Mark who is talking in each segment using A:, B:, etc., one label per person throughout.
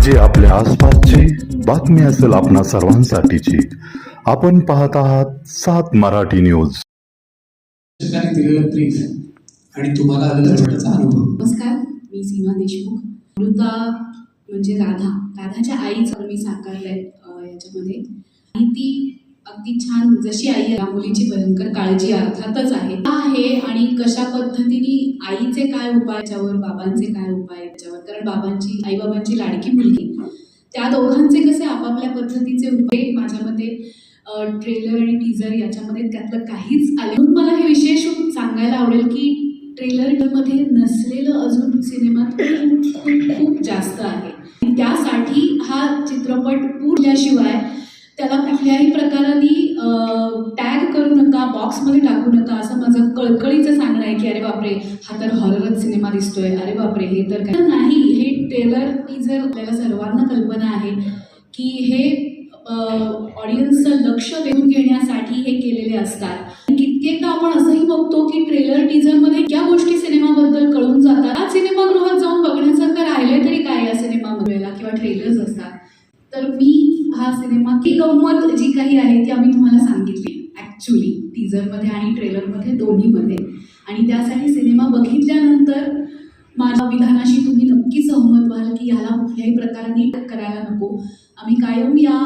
A: म्हणजे आपल्या आसपासची बातमी असेल आपणा सर्वांसाठीची. आपण पाहत आहात सात मराठी न्यूज.
B: आणि तुम्हाला आलेला छोटासा अनुभव.
C: नमस्कार मी सीमा देशमुख. अमृता म्हणजे राधा. राधाच्या आईचं मी साकारलंय याच्यामध्ये. आणि ती अगदी छान. जशी आई या मुलीची भयंकर काळजी अर्थातच आहे. का आहे आणि कशा पद्धतीने आईचे काय उपाय याच्यावर बाबांचे काय उपाय याच्यावर? कारण बाबांची आई बाबांची लाडकी मुलगी. त्या दोघांचे कसे आपापल्या पद्धतीचे उपाय? माझ्या मते ट्रेलर आणि टीजर याच्यामध्ये त्यातलं काहीच आले. म्हणून मला हे विशेष सांगायला आवडेल की ट्रेलरमध्ये नसलेलं अजून सिनेमात खूप खूप जास्त आहे. त्यासाठी हा चित्रपट पुरल्याशिवाय बॉक्समध्ये टाकू नका असं माझं कळकळीचं सांगणं आहे की अरे बापरे हा तर हॉररच सिनेमा दिसतोय. अरे बापरे हे तर काय? नाही हे ट्रेलर जर आपल्याला सर्वांना कल्पना आहे की हे ऑडियन्सचं लक्ष वेधून घेण्यासाठी हे केलेले असतात. कित्येकदा आपण असंही बघतो की ट्रेलर टीझरमध्ये ज्या गोष्टी सिनेमाबद्दल कळून जातात. आज सिनेमागृहात जाऊन बघण्यासारखं राहिले तरी काय या सिनेमामध्ये किंवा ट्रेलर्स असतात. तर मी हा सिनेमा की गंमत जी काही आहे ती आम्ही तुम्हाला सांगितली ॲक्च्युली टीझरमध्ये आणि ट्रेलरमध्ये दोन्हीमध्ये आणि त्यासाठी सिनेमा बघितल्यानंतर माझ्या विधानाशी तुम्ही नक्की सहमत व्हाल की याला कुठल्याही प्रकाराने करायला नको. आम्ही कायम या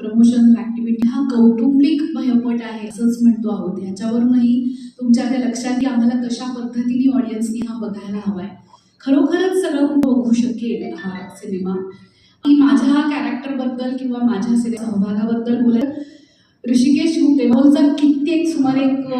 C: प्रमोशन ॲक्टिव्हिटी हा कौटुंबिक भयपट आहे असंच म्हणतो आहोत. ह्याच्यावरूनही तुमच्या त्या लक्षात की आम्हाला कशा पद्धतीने ऑडियन्सनी हा बघायला हवा आहे खरोखरच सगळं बघू शकेल हा सिनेमा. मी माझ्या कॅरेक्टरबद्दल किंवा माझ्या सिनेमा सहभागाबद्दल बोलायला ऋषिकेश कित्येक सुमारे एक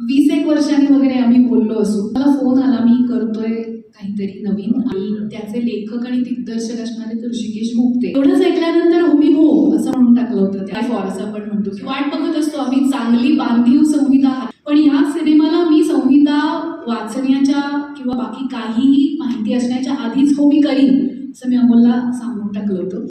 C: वीस एक वर्षांनी वगैरे आम्ही बोललो असू. मला फोन आला मी करतोय काहीतरी नवीन. आणि त्याचे लेखक आणि दिग्दर्शक असणारे तर ऋषिकेश गुप्ते. एवढंच ऐकल्यानंतर मी हो असं म्हणून टाकलं होतं त्या फॉर असं आपण म्हणतो. की वाट बघत असतो आम्ही चांगली बांधीव संहिता. पण या सिनेमाला मी संहिता वाचण्याच्या किंवा बाकी काहीही माहिती असण्याच्या आधीच हो मी करीन असं मी अमोलला सांगून टाकलं होतं.